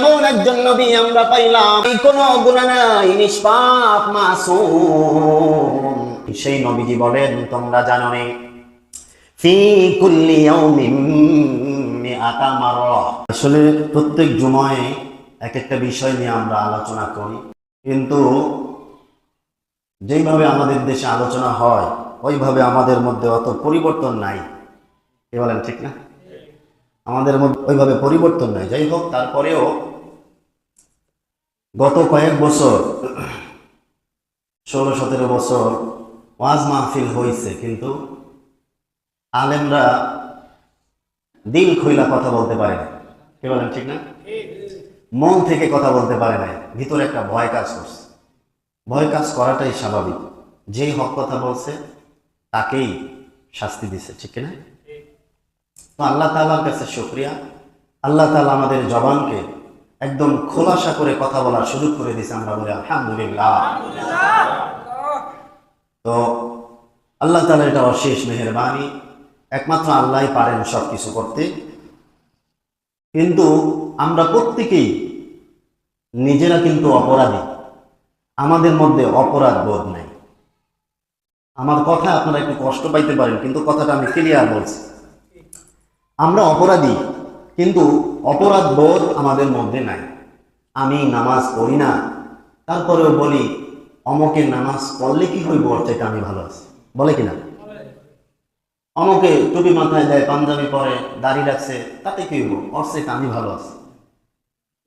এমন একজন নবী আমরা পাইলাম। কোনো গুণা নাই, নিষ্পাপ, মাসুম। সেই নবীজি বলেন, তোমরা জানো নে, ফি কুল্লি ইয়াউমিন মিআতা মাররা আসলে প্রত্যেক জুমায় এক একটা বিষয় নিয়ে আমরা আলোচনা করি। কিন্তু যেইভাবে আমাদের দেশে আলোচনা হয়, ওইভাবে আমাদের মধ্যে অত পরিবর্তন নাই। কি বলেন, ঠিক না? আমাদের মধ্যে ওইভাবে পরিবর্তন নাই। যাই হোক, তারপরেও গত কয়েক বছর, ষোলো, সতেরো বছর ওয়াজ মাহফিল হয়েছে কিন্তু আলেমরা দিল খইলা কথা বলতে পারে না কি বলেন, ঠিক না? মন থেকে কথা বলতে পারে না ভিতরে একটা ভয় কাজ করছে। ভয় কাজ করাটাই স্বাভাবিক। যেই হক কথা বলছে, তাকেই শাস্তি দিছে, ঠিক না তো আল্লাহ তালার কাছে শুক্রিয়া। আল্লাহ তালা আমাদের জবানকে একদম খোলাসা করে কথা বলার সুযোগ করে দিয়েছে আমরা বলি, আলহামদুলিল্লাহ। তো আল্লাহ তালা এটা অশেষ মেহরবানি। একমাত্র আল্লাহ পারেন সব কিছু করতে। কিন্তু আমরা প্রত্যেকেই নিজেরা কিন্তু অপরাধী। আমাদের মধ্যে অপরাধ বোধ নাই। আমার কথা আপনারা একটু কষ্ট পাইতে পারেন, কিন্তু কথাটা আমি ক্লিয়ার বলছি। আমরা অপরাধী। কিন্তু অপরাধ বোধ আমাদের মধ্যে নাই। আমি নামাজ পড়ি না, তারপরেও বলি অমকের নামাজ পড়লে কি হইব ওর চাইতে আমি ভালো আছি? বলে কিনা অমকে টুপি মাথায় দেয়, পাঞ্জাবি পরে, দাড়ি রাখছে, তাতে কি হইব? ওর চাইতে আমি ভালো আছি।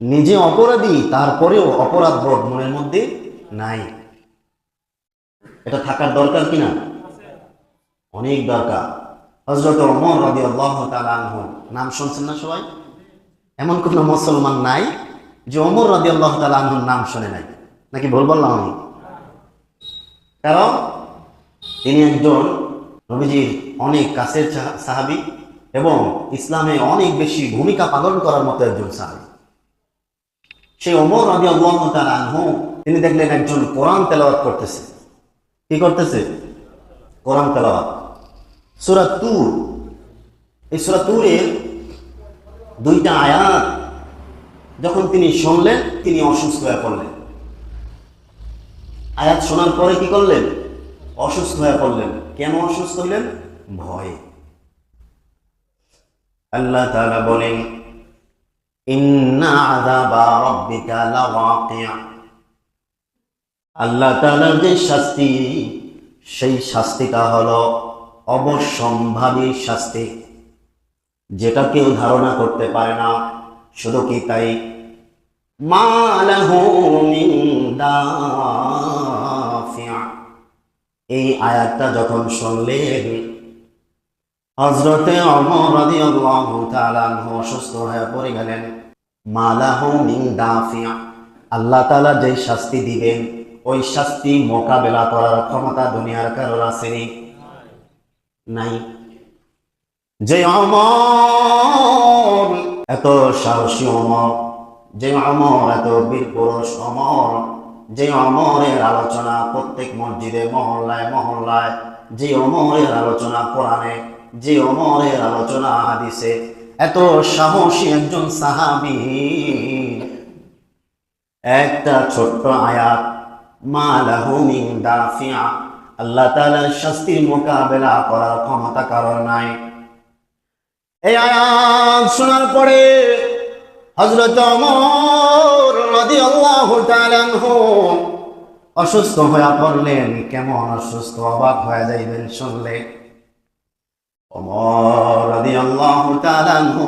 নিজে অপরাধী, তারপরেও অপরাধ বোধ মনের মধ্যে নাই। এটা থাকার দরকার কিনা অনেক দরকার। হজরত ওমর রবি আল্লাহ তালানহ নাম শুনছেন না সবাই? এমন কোন মুসলমান নাই যে ওমর রবি আল্লাহ তালানহুর নাম শুনে নাই। নাকি ভুল বললাম আমি? কারণ তিনি একজন নবীজির অনেক কাছের সাহাবী এবং ইসলামে অনেক বেশি ভূমিকা পালন করার মতো একজন সাহাবী। সেই ওমর রবি আল্লাহ তালানহু তিনি দেখলেন একজন কোরআন তেলাওয়াত করতেছে। কি করতেছে? কোরআন তেলাওয়াত। সুরা তুর। এই সুরা তুরের দুইটা আয়াত যখন তিনি শুনলেন, তিনি অসুস্থ হয়ে পড়লেন। আয়াত শোনার পরে কি করলেন? অসুস্থ হয়ে পড়লেন। কেন অসুস্থ হইলেন ভয়ে। আল্লাহ তাআলা বলেন, ইন্না আল্লাহ তাআলার যে শাস্তি, সেই শাস্তিটা হলো অবশ্যম্ভাবী শাস্তি। যেটা কেউ ধারণা করতে পারে না, শুধু কি তাই? মা এই আয়াতটা যখন শুনলেন হজরতে অমর রাদিয়াল্লাহু তাআলা অসুস্থ হয়ে পড়ে গেলেন। মা লাহু মিন দাফিয়া। আল্লাহ তাআলা যেই শাস্তি দিবেন, ওই শাস্তি মোকাবেলা করার ক্ষমতা দুনিয়ার কারোর আসেনি নাই। যে অমর, এত সাহসী অমর। যে অমর, এত বীর অমর। যে অমরের আলোচনা প্রত্যেক মসজিদে, মহল্লায় মহল্লায়। যে অমরের আলোচনা কোরআনে, যে অমরের আলোচনা হাদিসে। এত সাহসী একজন সাহাবি। একটা ছোট্ট আয়াত, মা লাহু মিন দাফিয়া। আল্লাহ তাআলার শাস্তির মোকাবেলা করার ক্ষমতা কারণ নাই। এই আয়াত শোনার পরে আনহু অসুস্থ হয়ে পড়লেন। কেমন অসুস্থ? অবাক হয়ে যাইবেন শুনলে।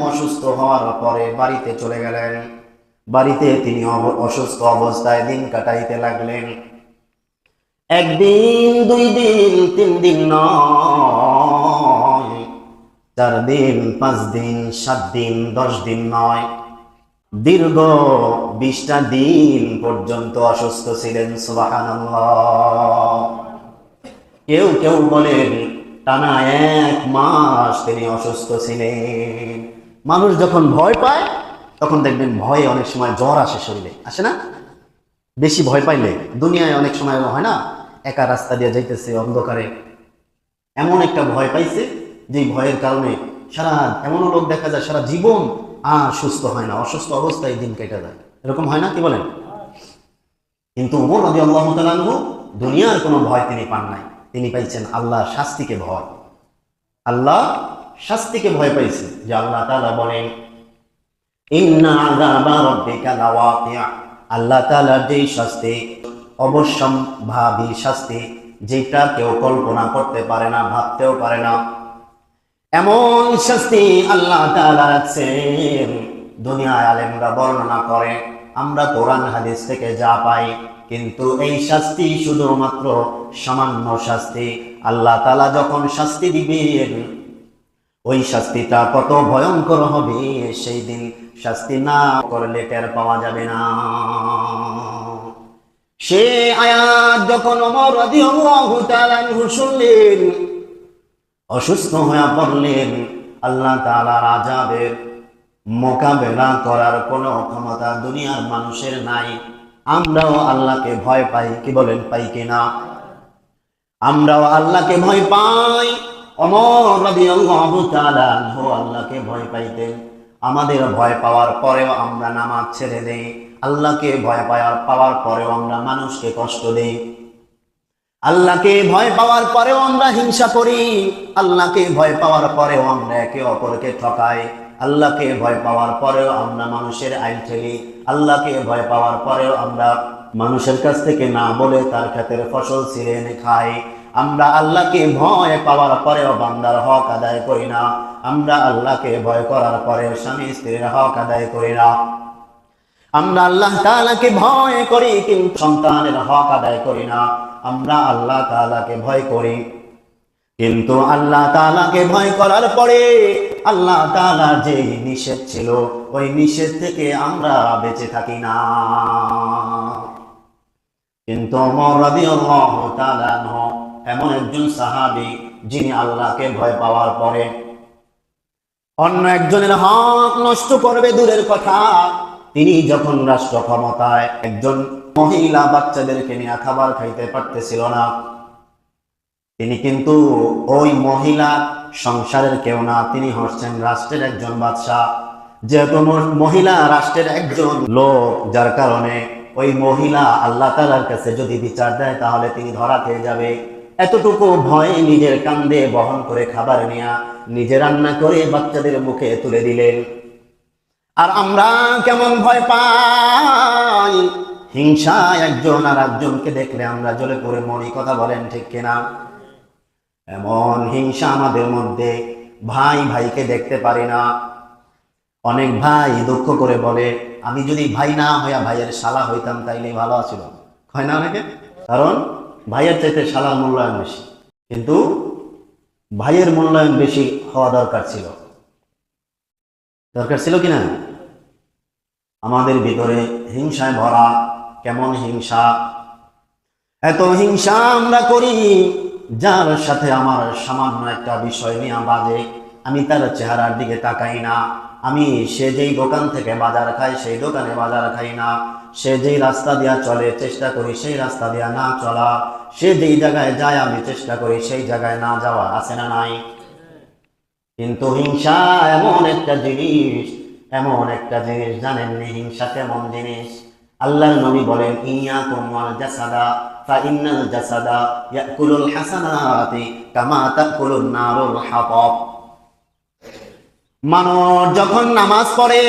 অসুস্থ হওয়ার পরে বাড়িতে চলে গেলেন। বাড়িতে তিনি অসুস্থ অবস্থায় দিন কাটাইতে লাগলেন। একদিন, দুই দিন, তিন দিন নয়। চার দিন, পাঁচ দিন, সাত দিন, দশ দিন নয়। দীর্ঘ বিশটা দিন পর্যন্ত অসুস্থ ছিলেন, সুবহানাল্লাহ। কেউ কেউ বলেন, টানা এক মাস তিনি অসুস্থ ছিলেন। মানুষ যখন ভয় পায়, তখন দেখবেন ভয়ে অনেক সময় জ্বর আসে শরীরে। আসে না? বেশি ভয় পাইলে দুনিয়ায় অনেক সময় হয় না, একা রাস্তা দিয়ে যাইতেছে, অন্ধকারে। এমন একটা ভয় পাইছে যে ভয়ের কারণে সারা এমনও লোক দেখা যায়, সারা জীবন আর সুস্থ হয় না, অসুস্থ অবস্থায় দিন কেটে যায়। এরকম হয় না কি বলেন? কিন্তু উমর নদী আল্লাহ তালু দুনিয়ার কোনো ভয় তিনি পান নাই। তিনি পাইছেন আল্লাহ শাস্তিকে ভয়। আল্লাহ শাস্তিকে ভয় পাইছে। যে আল্লাহ তাআলা বলেন আল্লাহ তাআলার যেই শাস্তি অবশ্যম্ভাবী শাস্তি, যেটা কেউ কল্পনা করতে পারে না, ভাবতেও পারে না। এমন শাস্তি আল্লাহ তাআলা রাখছেন, দুনিয়ায় আলেমরা বর্ণনা করে। আমরা কোরআন, হাদিস থেকে যা পাই, কিন্তু এই শাস্তি শুধুমাত্র সামান্য শাস্তি। আল্লাহ তালা যখন শাস্তি দিবেন, ওই শাস্তিটা কত ভয়ঙ্কর হবে, সেই দিন শাস্তি না করলে টের পাওয়া যাবে না। সে আয়াত যখন অমর শুনলেন, অসুস্থ হয়ে পড়লেন, আল্লাহ তালা আযাবের মোকাবেলা করার কোনো ক্ষমতা দুনিয়ার মানুষের নাই। আমরাও আল্লাহকে ভয় পাই, কি বলেন, পাই কিনা আমরাও আল্লাহকে ভয় পাই অমর আনহু আল্লাহকে ভয় পাইতেন। আমাদের ভয় পাওয়ার পরেও আমরা নামাজ ছেড়ে দেই। আল্লাহকে ভয় পাওয়ার পাওয়ার পরেও আমরা মানুষকে কষ্ট দেই। আল্লাহকে ভয় পাওয়ার পরেও আমরা হিংসা করি। আল্লাহকে ভয় পাওয়ার পরেও আমরা একে অপরকে ঠকাই। আল্লাহকে ভয় পাওয়ার পরেও আমরা মানুষের আইন ঠেলি। আল্লাহকে ভয় পাওয়ার পরেও আমরা মানুষের কাছ থেকে না বলে তার ক্ষেতের ফসল ছিঁড়ে এনে খাই। আমরা আল্লাহকে ভয় পাওয়ার পরেও বান্দার হক আদায় করি না। আমরা আল্লাহকে ভয় করার পরেও স্বামী স্ত্রীর হক আদায় করি না। আমরা আল্লাহ তাআলাকে ভয় করি কিন্তু সন্তানের হক আদায় করি না। আমরা আল্লাহ তাআলাকে ভয় করি। কিন্তু আল্লাহ তাআলাকে ভয় করার পরে আল্লাহ তাআলা যে নিষেধ ছিল, ওই নিষেধ থেকে আমরা বেঁচে থাকি না। কিন্তু রাদিয়াল্লাহু তাআলা আনহু এমন একজন সাহাবী যিনি আল্লাহকে ভয় পাওয়ার পরে অন্য একজনের হক নষ্ট করবে দূরের কথা। তিনি যখন রাষ্ট্র ক্ষমতায় একজন মহিলা বাচ্চাদেরকে নিয়ে খাবার খাইতে পারতেছিল না, তিনি কিন্তু ওই মহিলা সংসারের কেউ না, তিনি হচ্ছেন রাষ্ট্রের একজন বাদশাহ। যেহেতু মহিলা রাষ্ট্রের একজন লোক, যার কারণে ওই মহিলা আল্লাহ তালার কাছে যদি বিচার দেয়, তাহলে তিনি ধরা খেয়ে যাবে। এতটুকু ভয় নিজের কান্দে বহন করে খাবার নেয়া, নিজে রান্না করে বাচ্চাদের মুখে তুলে দিলেন আর আমরা কেমন ভয় পাই? হিংসা একজন আর একজনকে দেখলে আমরা জ্বলে পড়ে মরি, কথা বলেন ঠিক কিনা? এমন হিংসা আমাদের মধ্যে ভাই ভাইকে দেখতে পারি না। অনেক ভাই দুঃখ করে বলে, আমি যদি ভাই না হইয়া ভাইয়ের শালা হইতাম তাইলে ভালো আছিল। হয় না অনেকে? কারণ ভাইয়ের চাইতে শালার মূল্যায়ন বেশি। কিন্তু ভাইয়ের মূল্যায়ন বেশি হওয়া দরকার ছিল। দরকার ছিল কিনা? আমাদের ভিতরে হিংসায় ভরা কেমন হিংসা? এত হিংসা আমরা করি, যার সাথে আমার সামান্য একটা বিষয় নিয়ে বাজে। আমি তার চেহারার দিকে তাকাই না। আমি সে যেই দোকান থেকে বাজার খাই, সেই দোকানে বাজার খাই না। সে যেই রাস্তা দিয়া চলে, চেষ্টা করি সেই রাস্তা দিয়া না চলা। সে যেই জায়গায় যায়, আমি চেষ্টা করি সেই জায়গায় না যাওয়া। আছে না নাই? কিন্তু হিংসা এমন একটা জিনিস, এমন একটা জিনিস জানেননি হিংসা কেমন জিনিস? আল্লাহর নবী বলেন ইয়া কুমাল জাসাদা ফা ইন্নাল জাসাদা ইয়াকুলুল হাসানাতি কামা তাকুলুন নারুল হাতাব। মানুষ যখন নামাজ পড়ে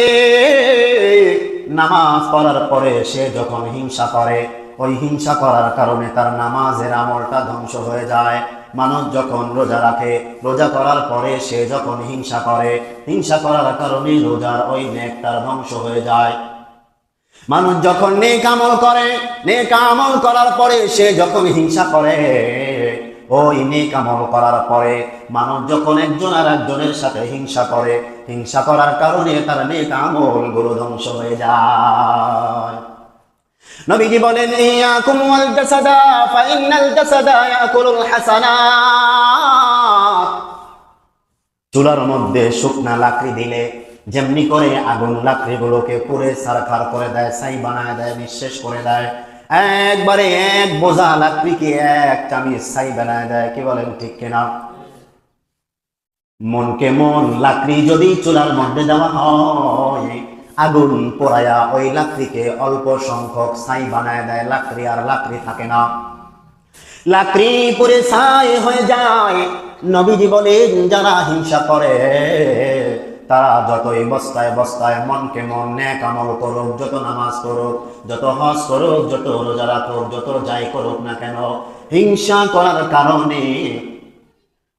নামাজ পড়ার পরে সে যখন হিংসা করে, ওই হিংসা করার কারণে তার নামাজের আমলটা ধ্বংস হয়ে যায়। মানুষ যখন রোজা রাখে, রোজা করার পরে সে যখন হিংসা করে, হিংসা করার কারণে রোজার ওই নেকটার ধ্বংস হয়ে যায়। মানুষ যখন নেক আমল করে, নেক আমল করার পরে সে যখন হিংসা করে ওই নেক আমল করার পরে মানুষ যখন একজন আর একজনের সাথে হিংসা করে, হিংসা করার কারণে তার নেক আমলগুলো ধ্বংস হয়ে যায়। নবীজি বলেন, ইয়াকুম চুলার মধ্যে শুকনা লাকড়ি দিলে যেমনি করে আগুন লাকড়িগুলোকে পুড়ে সারখার করে দেয় সাই বানায় দেয়, নিঃশেষ করে দেয়। একবারে এক বোঝা লাকড়িকে এক চামিচ ছাই বানায় দেয়, কি বলেন, ঠিক কিনা? মনকে মন লাকড়ি যদি চুলার মধ্যে দেওয়া হয়, আগুন পোড়ায়া ওই লাকড়িকে অল্প সংখ্যক ছাই বানায় দেয়, লাকড়ি আর লাকড়ি থাকে না। লাকড়ি পুরে ছাই হয়ে যায়, নবীজি বলেন, যারা হিংসা করে তারা যতই বস্তায় বস্তায় মনকে মন ন্যাক আমল করুক, যত নামাজ করুক যত হজ করুক, যত রোজা রাখুক, যত যাই করুক না কেন, হিংসা করার কারণে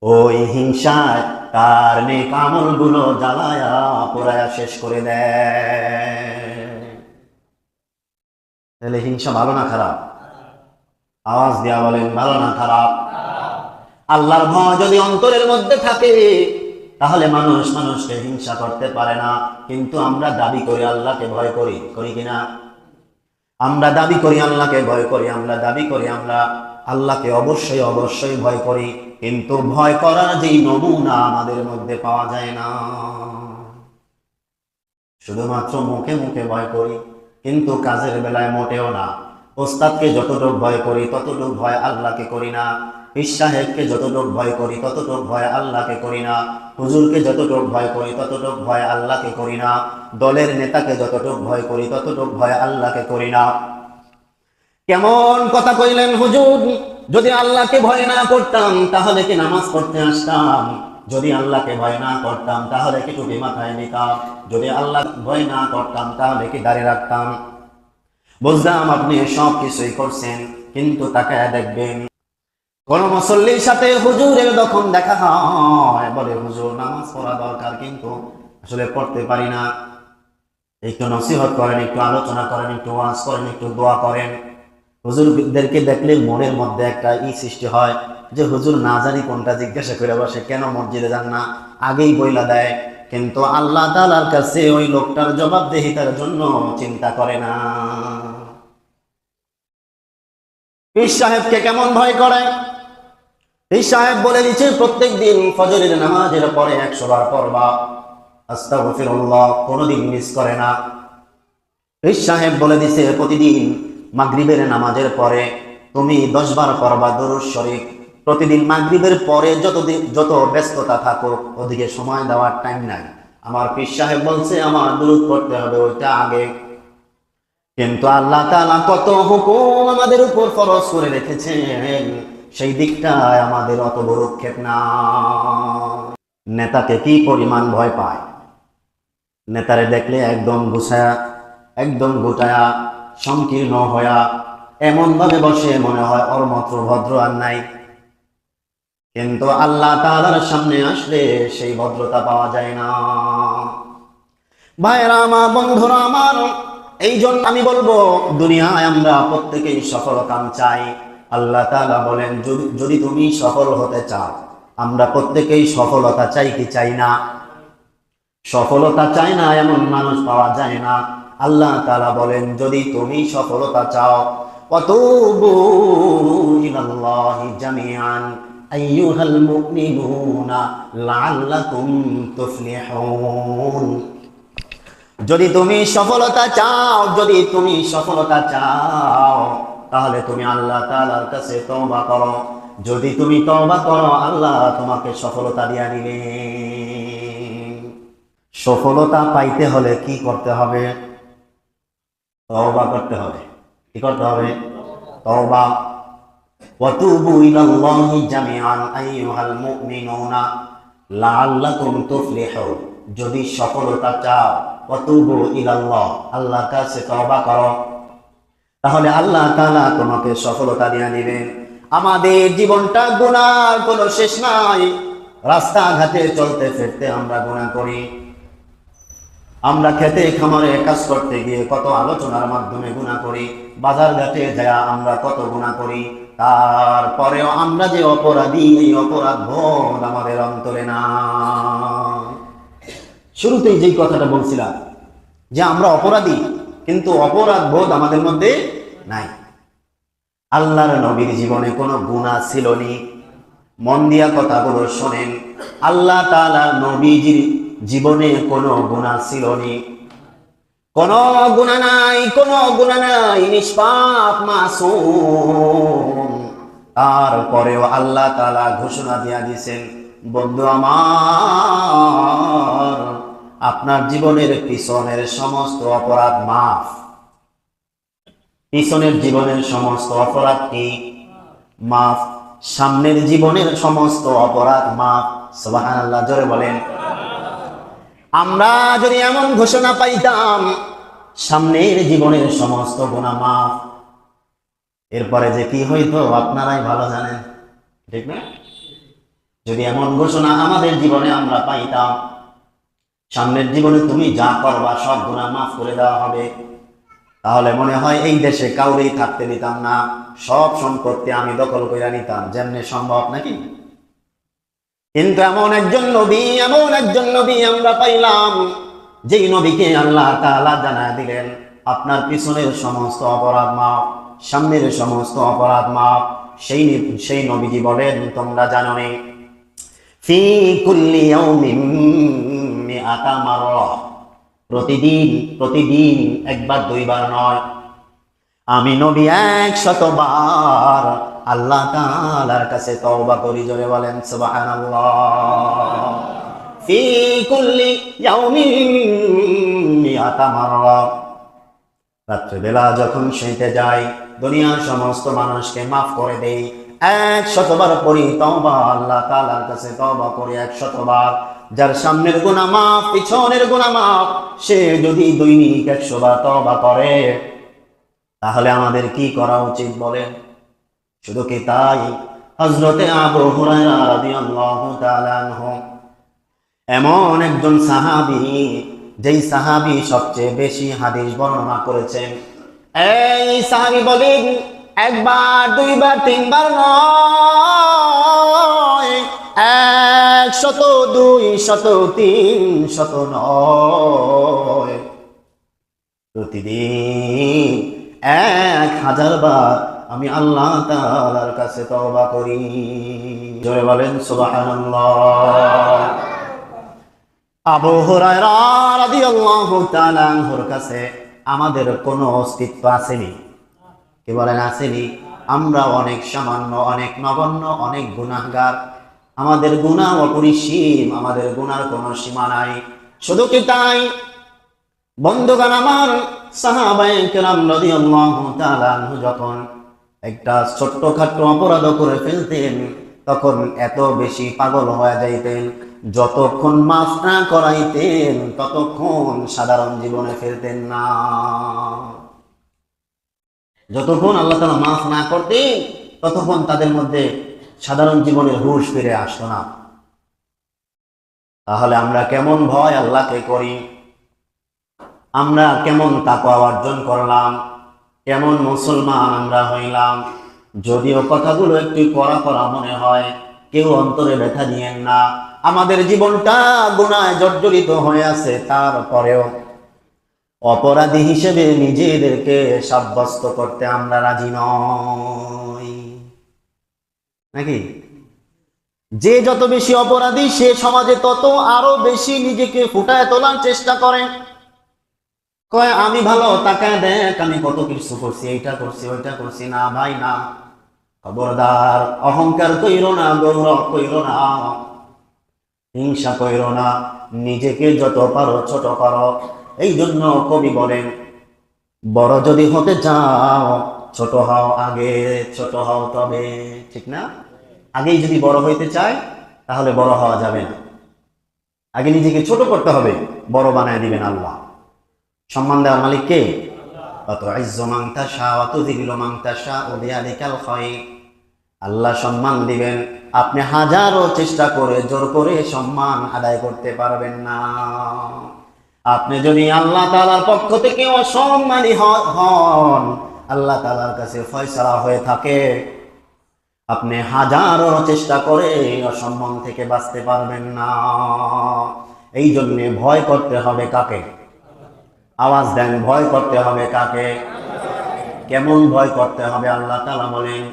ওই হিংসায় তার নেক আমলগুলো জ্বালায়া পোড়ায়া শেষ করে দেয়। তাহলে হিংসা ভালো না খারাপ? আওয়াজ দিয়া বলেন, ভালো না খারাপ? আল্লাহর ভয় যদি অন্তরের মধ্যে থাকে তাহলে মানুষ মানুষকে হিংসা করতে পারে না, কিন্তু আমরা দাবি করি আল্লাহকে ভয় করি করি কিনা? আমরা দাবি করি আল্লাহকে ভয় করি, আমরা দাবি করি আমরা আল্লাহকে অবশ্যই অবশ্যই ভয় করি, কিন্তু ভয় করার যেই নমুনা আমাদের মধ্যে পাওয়া যায় না। শুধুমাত্র মুখে মুখে ভয় করি, কিন্তু কাজের বেলায় মোটেও না। ওস্তাদকে যতটুক ভয় করি, ততটুক ভয় আল্লাহকে করি না। পীর সাহেবকে যতটুক ভয় করি, ততটুক ভয় আল্লাহকে করি না। হুজুরকে যতটুক ভয় করি, ততটুক ভয় আল্লাহকে করি না। দলের নেতাকে যতটুক ভয় করি, ততটুক ভয় আল্লাহকে করি না। কেমন কথা কইলেন হুজুর? যদি আল্লাহকে ভয় না করতাম, তাহলে কি নামাজ পড়তে আসতাম? যদি আল্লাহকে ভয় না করতাম, তাহলে কি টুপি মাথায় নিতাম? যদি আল্লাহ ভয় না করতাম, তাহলে কি দাঁড়িয়ে রাখতাম? বুঝলাম আপনি সব কিছুই করছেন, কিন্তু তাকে দেখবেন কোন মুসল্লির সাথে হুজুরের যখন দেখা হয়, বলে, হুজুর, নামাজ পড়া দরকার কিন্তু আসলে পড়তে পারি না। একটু নসিহত করেন, একটু আলোচনা করেন, একটু ওয়াজ করেন, একটু দোয়া করেন। হুজুরদেরকে দেখলে মনের মধ্যে একটা ই সৃষ্টি হয় যে, হুজুর না জানি কোনটা জিজ্ঞাসা করে বসে, কেন মসজিদে যান না? আগেই বইলা দেয়, কিন্তু আল্লাহ তালার কাছে ওই লোকটার জবাবদেহিতার জন্য চিন্তা করে না। পীর সাহেবকে কেমন ভয় করে? পীর সাহেব বলে দিচ্ছে প্রত্যেক দিন ফজরের নামাজের পরে একশো বার পড়বা আস্তাগফিরুল্লাহ, কোনোদিন মিস করে না। পীর সাহেব বলে দিছে, প্রতিদিন মাগরিবের নামাজের পরে তুমি দশ বার পড়বা দরুদ শরীফ। প্রতিদিন মাগরিবের পরে যতদিন, যত ব্যস্ততা থাকো, ওদিকে সময় দেওয়ার টাইম নাই। আমার পীর সাহেব বলছে, আমার দূর করতে হবে, ওইটা আগে। কিন্তু আল্লাহ তাআলা কত হুকুম আমাদের উপর ফরজ করে রেখেছেন। সেই দিকটায় আমাদের অত বড় ক্ষেপ না। নেতাকে কি পরিমাণ ভয় পায়? নেতারে দেখলে একদম গুছায়া, একদম গোটায়া, সংকীর্ণ হয়া এমন ভাবে বসে মনে হয় ওর ভদ্র আর নাই। কিন্তু আল্লাহ তাআলার সামনে আসলে সেই ভদ্রতা পাওয়া যায় না। ভাইরা আমার, বন্ধুরা আমার এই জন্য আমি বলব, দুনিয়ায় আমরা প্রত্যেকেই সফলতা চাই। আল্লাহ তাআলা বলেন, যদি- তুমি সফল হতে চাও, আমরা প্রত্যেকেই সফলতা চাই কি চাই না? সফলতা চাই না, এমন মানুষ পাওয়া যায় না। আল্লাহ তাআলা বলেন, যদি তুমি সফলতা চাও যদি তুমি সফলতা চাও, যদি তুমি সফলতা চাও তাহলে তুমি আল্লাহ তাআলার কাছে তওবা করো। যদি তুমি তওবা করো, আল্লাহ তোমাকে সফলতা দিয়া দিবে। সফলতা পাইতে হলে কি করতে হবে? তওবা করতে হবে। কি করতে হবে? তওবা। যদি সফলতা চাও, ওয়াতুবু ইলাল্লাহ, আল্লাহর কাছে তওবা করো। তাহলে আল্লাহ তাআলা তোমাকে সফলতা দিয়ে দিবেন। আমাদের জীবনটা গুনার কোনো শেষ নাই। রাস্তাঘাটে চলতে ফিরতে আমরা গুনাহ করি। আমরা খেতে খামারে কাজ করতে গিয়ে কত আলোচনার মাধ্যমে গুণা করি। বাজার ঘাটে যা আমরা কত গুণা করি। তারপরেও আমরা যে অপরাধী, এই অপরাধ বোধ আমাদের অন্তরে না শুরুতেই যেই কথাটা বলছিলাম, যে আমরা অপরাধী কিন্তু অপরাধ বোধ আমাদের মধ্যে নাই। আল্লাহর নবীর জীবনে কোনো গুণা ছিল নি। মন দিয়া কথাগুলো শোনেন। আল্লাহ তালা নবীজির জীবনে কোনো গুণা ছিল নি। কোন গুণা নাই, কোন গুণা নাই, নিষ্পাপ তারপরেও আল্লাহ তালা ঘোষণা দিয়া দিয়েছেন, বন্ধু আমার আপনার জীবনের পিছনের সমস্ত অপরাধ মাফ। পিছনের জীবনের সমস্ত অপরাধ কি? মাফ। সামনের জীবনের সমস্ত অপরাধ মাফ। সুবাহান আল্লাহ জোরে বলেন। আমরা যদি এমন ঘোষণা পাইতাম, সামনের জীবনের সমস্ত গুণা মাফ। এরপরে যে কি হইতো, আপনারাই ভালো জানেন। ঠিক না? যদি এমন ঘোষণা আমাদের জীবনে আমরা পাইতাম সামনের জীবনে তুমি যা করবা সব গুণা মাফ করে দেওয়া হবে। তাহলে মনে হয় এই দেশে কাউরেই থাকতে দিতাম না, সব সম্পত্তি আমি দখল করে নিতাম, যেমনি সম্ভব নাকি? কিন্তু এমন একজন নবী, এমন একজন নবী আমরা পাইলাম, যেই নবীকে আল্লাহ তাআলা জানা দিলেন, আপনার পিছনের সমস্ত অপরাধ মাপ সামনের সমস্ত অপরাধ মাপ সেই সেই নবীজি বলেন, তোমরা জানো নে মিআতা মাররা প্রতিদিন প্রতিদিন, একবার, দুইবার নয়। আমি নবী এক শতবার আল্লাহ তাআলার কাছে তওবা করি, জোরে বলেন, সুবহানাল্লাহ। ফি যখন শুইতে যাই, দুনিয়ার সমস্ত মানুষকে মাফ করে দেই। এক শতবার পড়ি তওবা, আল্লাহ তাআলার কাছে তওবা করি এক শতবার যার সামনের গুনাহ মাফ, পিছনের গুনাহ মাফ, সে যদি দৈনিক একশো বার তওবা করে, তাহলে আমাদের কি করা উচিত বলেন? শুধু কি তাই? হজরতে এমন একজন সাহাবি, যেই সাহাবী সবচেয়ে বেশি হাদিস বর্ণনা করেছেন। এই সাহাবী বলেন, একবার, দুইবার, তিনবার নয়। এক শত দুই, শত তিন, শত নয়। প্রতিদিন এক হাজার বার আমি আল্লাহ তাআলার কাছে তওবা করি। জোরে বলেন, সুবহানাল্লাহ। আবু আনহুর কাছে আমাদের কোনো অস্তিত্ব আসেনি। কি বলেন আসেনি? আমরা অনেক সামান্য, অনেক নগণ্য, অনেক গুনাহগার আমাদের গুনাহ অপরিসীম, আমাদের গুনার কোনো সীমা নাই। শুধু কি তাই? বন্ধুগণ আমার যখন একটা ছোট্টখাট্ট অপরাধ করে ফেলতেন, তখন এত বেশি পাগল হয়ে যাইতেন। যতক্ষণ মাফ না করাইতেন, ততক্ষণ সাধারণ জীবনে ফেলতেন না। যতক্ষণ আল্লাহ তালা মাফ না করতেন, ততক্ষণ তাদের মধ্যে সাধারণ জীবনের হুশ ফিরে আসতো না। তাহলে আমরা কেমন ভয় আল্লাহকে করি? আমরা কেমন তাকওয়া অর্জন করলাম? কেমন মুসলমান আমরা হইলাম? যদিও কথাগুলো একটু করা করা মনে হয়, কেউ অন্তরে ব্যথা নিয়েন না। আমাদের জীবনটা গুনায় জর্জরিত হয়ে আছে তারপরেও। অপরাধী হিসেবে নিজেদেরকে সাব্যস্ত করতে আমরা রাজি নই। নাকি? যে যত বেশি অপরাধী, সে সমাজে তত আরও বেশি নিজেকে ফুটায় তোলার চেষ্টা করে। কয়, আমি ভালো, তাকায় দেখ, আমি কত কিছু করছি, এইটা করছি, ওইটা করছি, না ভাই, না। খবরদার, অহংকার কইর না, গৌরব কইর না। হিংসা কইর না, নিজেকে যত পারো, ছোট করো এই জন্য কবি বলেন, বড় যদি হতে চাও, ছোট হও আগে, ছোট হও তবে। ঠিক না? আগেই যদি বড় হইতে চায় তাহলে বড় হওয়া যাবে না। আগে নিজেকে ছোট করতে হবে বড় বানায় দিবেন আল্লাহ। সম্মান দেওয়ার মালিক কে? আল্লাহ। সম্মান দিবেন আপনি হাজারো চেষ্টা করে জোর করে সম্মান আদায় করতে পারবেন না। আপনি যদি আল্লাহ তালার পক্ষ থেকে অসম্মানী হন আল্লাহ তালার কাছে ফয়সালা হয়ে থাকে। আপনি হাজারো চেষ্টা করে অসম্মান থেকে বাঁচতে পারবেন না। এই জন্যে ভয় করতে হবে কাকে? আওয়াজ দেন, ভয় করতে হবে কাকে? কেমন ভয় করতে হবে? আল্লাহ তালা বলেন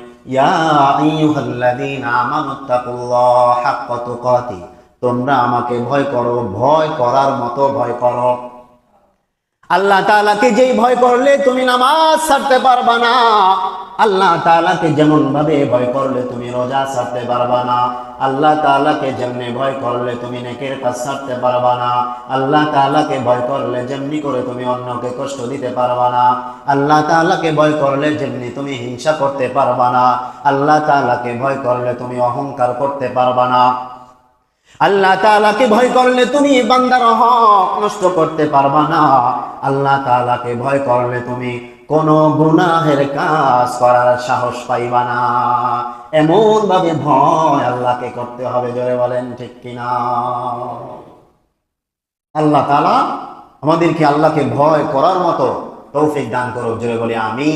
তোমরা আমাকে ভয় করো, ভয় করার মতো ভয় করো। আল্লাহ তাআলাকে যেই ভয় করলে তুমি নামাজ ছাড়তে পারবা না। আল্লাহ তাআলাকে যেমন ভাবে ভয় করলে তুমি রোজা ছাড়তে পারবা না, আল্লাহ তাআলাকে যেমনি ভয় করলে তুমি নেকের কাজ ছাড়তে পারবা না, আল্লাহ তাআলাকে ভয় করলে যেমনি করে তুমি অন্যকে কষ্ট দিতে পারবা না, আল্লাহ তাআলাকে ভয় করলে যেমনি তুমি হিংসা করতে পারবা না, আল্লাহ তাআলাকে ভয় করলে তুমি অহংকার করতে পারবা না। আল্লাহ তাআলাকে ভয় করলে তুমি বান্দার হক নষ্ট করতে পারবা না, আল্লাহ তাআলাকে ভয় করলে তুমি কোন গুনাহের কাজ করার সাহস পাইবা না। এমন ভাবে ভয় আল্লাহকে করতে হবে, জোরে বলেন ঠিক কিনা? আল্লাহ তালা আমাদেরকে আল্লাহকে ভয় করার মতো তৌফিক দান করুক, জোরে বলে আমি